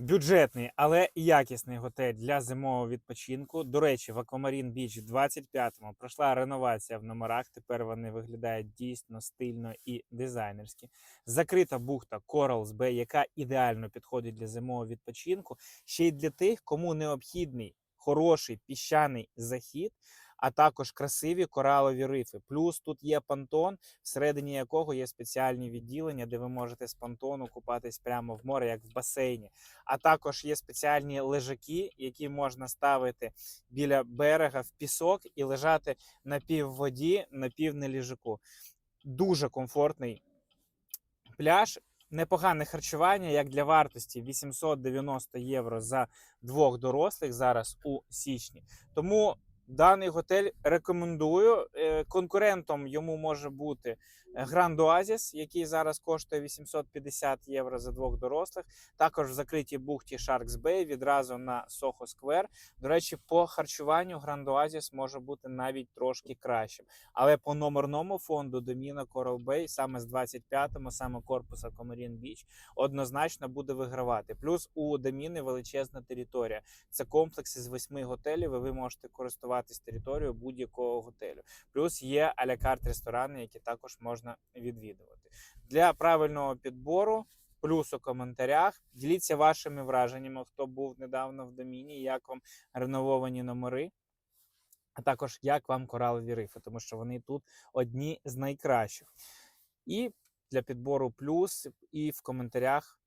Бюджетний, але якісний готель для зимового відпочинку. До речі, в Аквамарін Біч в 25-му пройшла реновація в номерах. Тепер вони виглядають дійсно стильно і дизайнерськи. Закрита бухта Corals Bay, яка ідеально підходить для зимового відпочинку. Ще й для тих, кому необхідний хороший піщаний захід, а також красиві коралові рифи. Плюс тут є понтон, всередині якого є спеціальні відділення, де ви можете з понтону купатись прямо в море, як в басейні. А також є спеціальні лежаки, які можна ставити біля берега в пісок і лежати на пів на ліжаку. Дуже комфортний пляж. Непогане харчування, як для вартості 890 євро за двох дорослих зараз у січні. Тому даний готель рекомендую. Е, Конкурентом йому може бути Grand Oasis, який зараз коштує 850 євро за двох дорослих. Також в закритій бухті Sharks Bay відразу на Soho Square. До речі, по харчуванню Grand Oasis може бути навіть трошки кращим. Але по номерному фонду Доміна Coral Bay саме з 25-му, саме корпуса Comarian Beach, однозначно буде вигравати. Плюс у Доміни величезна територія. Це комплекс із восьми готелів, і ви можете користуватись територією будь-якого готелю. Плюс є аля-карт ресторани, які також можна відвідувати. Для правильного підбору. Плюс у коментарях діліться вашими враженнями, хто був недавно в доміні, як вам ренововані номери, а також як вам коралові рифи, тому що вони тут одні з найкращих. І для підбору плюс, і в коментарях